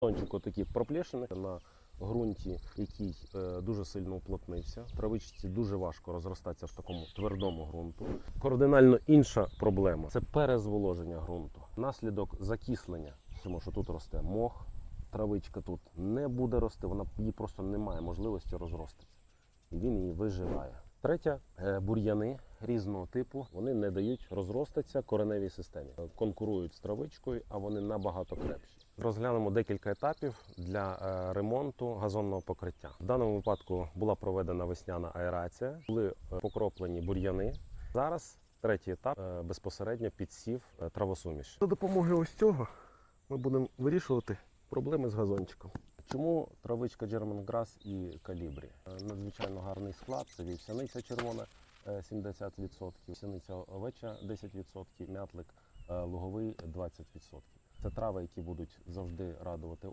Тончико такі проплешини на ґрунті, який е, дуже сильно уплотнився. Травичці дуже важко розростатися в такому твердому ґрунту. Кардинально інша проблема це перезволоження ґрунту. Наслідок закислення, тому що тут росте мох, травичка тут не буде рости, вона їй просто немає можливості розростатися. І він її виживає. Третя е, бур'яни різного типу вони не дають розростатися кореневій системі, конкурують з травичкою, а вони набагато крепші. Розглянемо декілька етапів для е, ремонту газонного покриття. В даному випадку була проведена весняна аерація, були е, покроплені бур'яни. Зараз третій етап е, безпосередньо підсів травосуміш. За допомогою ось цього ми будемо вирішувати проблеми з газончиком. Чому травичка German Grass і калібрі? Надзвичайно гарний склад. Це вівсяниця червона е, 70%, вівсяниця овеча 10%, мятлик луговий 20%. Це трави, які будуть завжди радувати